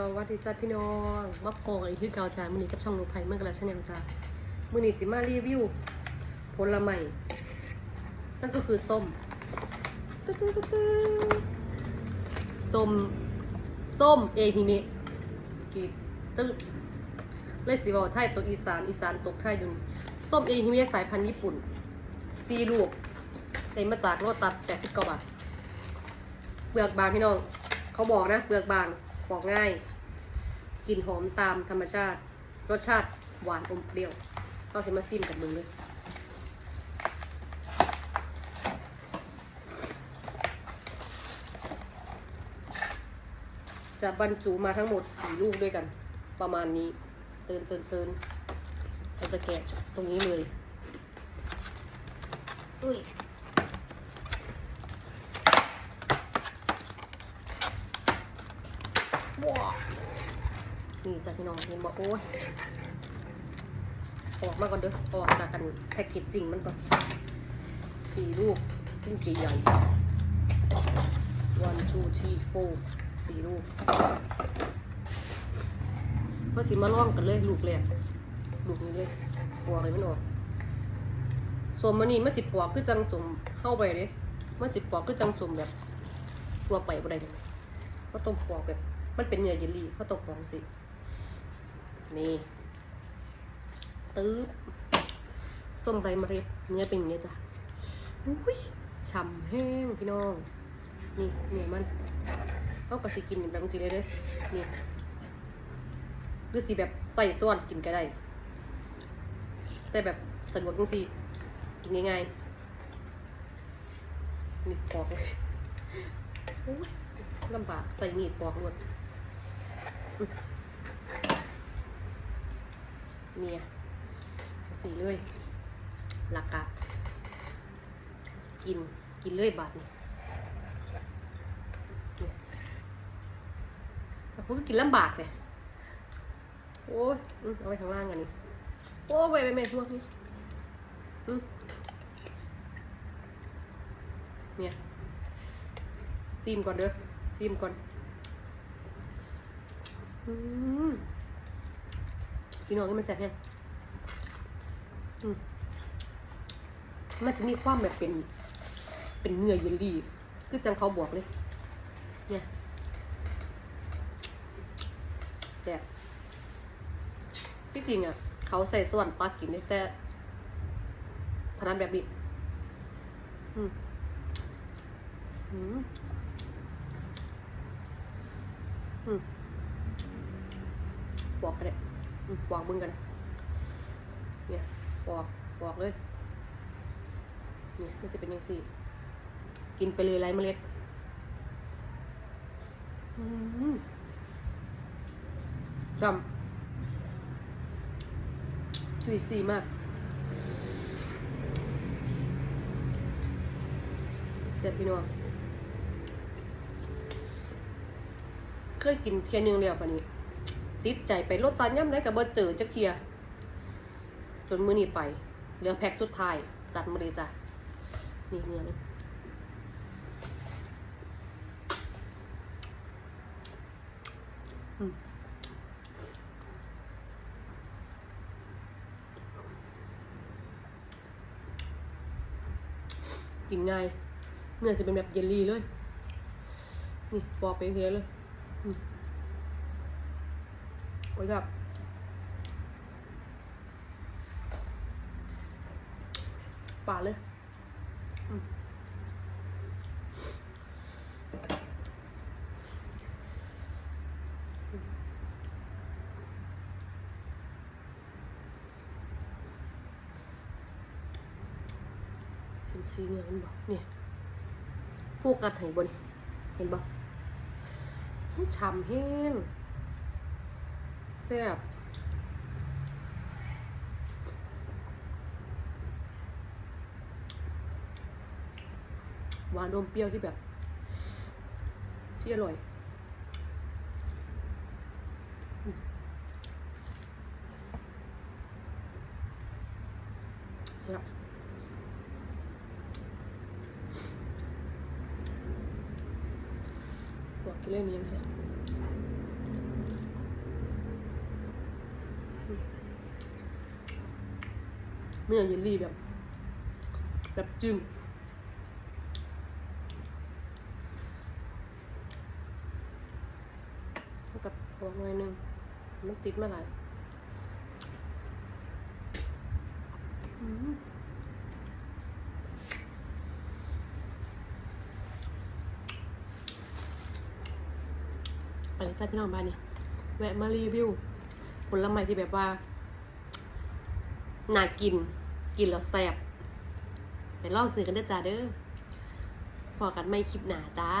สวัสดีจ้าพี่น้องมาพอกันอีกคือเก่าจ้ามื้อนี้กับช่องหนูไผ่เมื่อกระชแนลจ้ามื้อนี้สิมารีวิวผลไม้นั่นก็คือส้มตึ๊ดตึ๊ดตึ๊ดส้มส้มเอฮิเมะสีตึ๊ดเลยสิบอกไทยตกอีสานอีสานตกไทยอยู่นี่ส้มเอฮิเมะสายพันธุ์ญี่ปุ่นซีลูกได้มาจากโรตัส80กว่าบาทเปลือกบางพี่น้องเขาบอกนะเปลือกบาง ปอกง่ายกลิ่นหอมตามธรรมชาติ รสชาติหวานอมเปรี้ยวเขาสิมาซิมกับมึงเลยจะบรรจุมาทั้งหมดสี่ลูกด้วยกัน ประมาณนี้ เตินเตินเตินเราจะแกะตรงนี้เลยอุ้ย ว้าว นี่จ้ะพี่น้องเห็นบอกโอ้ยออกมาก่อนเด้อออกจากกันแพ็กเกจจริงมันก่อนสี่ลูกลูกใหญ่ one two three four สี่ลูกมาสิมาล่องกันเลยลูกแรกลูกนี้เลยปวกเลยมันออกสวมมันนี่มาสิปวกคือจังสมเข้าไปเลยมาสิปวกคือจังสมแบบตัวไปบ่ได้เลยก็ต้มปวกแบบ มันเป็นเนื้อเยลลี่เขาตกฟองสิ นี่ ตื้อส้มไรเมล็ดเนื้อเป็นอย่างนี้จ้ะอุ้ยฉ่ำแห้งพี่น้อง นี่เนี่ยมันเขาก็สิกินแบบนี้เลยเด้นี่หรือสิแบบใส่ส่วนกินก็ได้ แต่แบบสะดวกจังสิกินง่ายๆนี่ปอกเลยลำบากใส่มีดปอกรวด เนี่ยสีเลยหลักกะกินกินเลยบาทนี่เนี่ยผมก็กินลำบากเลยโอ้ยเอาไว้ข้างล่างกันนี่โอ้ยไปไปไปพวกนี้เนี่ยซีมก่อนเด้อซีมก่อน พี่น้องนี่มันแซ่บแฮงมมันจะมีความแบบเป็น เป็นเนื้อเยลลี่คือจังเขาบอกเลย เนี่ยแซ่บที่จริงอะ เขาใส่ส่วนปลากินได้แต่ถนัดแบบนี้ อืมอืมอืม อกกันเลยปอกมึงกันเนี่ยปอกปอกเลยเนี่ยมันจะเป็นยังสี่ กินไปเลยไรเมล็ดอืมจำจุยซีมาก เจ็ดพี่น้องเคยกินเทียนหนึ่งเดียวปะนี้ ติดใจไปรถตอนย่ำได้กับเบอร์เจอจะเคลียร์จนมือนี้ไปเหลือแพ็คสุดท้าย จัดมาเลยจ้ะนี่เนี่ยนะอืมกินง่าย เนื้อจะเป็นแบบเยลลี่เลย นี่ปอกไปเทียเลย โอ้ยแบบปาเลยเห็นสีเงี้ยมันบอกเนี่ยโฟกัสให้บนเห็นบอกฉ่ำแห้ง แซ่บหวานอมเปรี้ยวที่แบบ ที่อร่อยอืมแซ่บบอกกินเล่นนี้ยังใช่ เนื้อเยลลี่แบบ แบบจึงเท่ากับพวหน่อยหนึงมันติดมาหลายอืมไปเลยจ้าพี่น้องบ้านนี่แวะมารีวิวผลไม้ที่แบบว่า น่ากิน กินแล้วแซ่บไปลองซื้อกันเด้อจ้าเด้อพอกันไม่คลิปหนาจ้า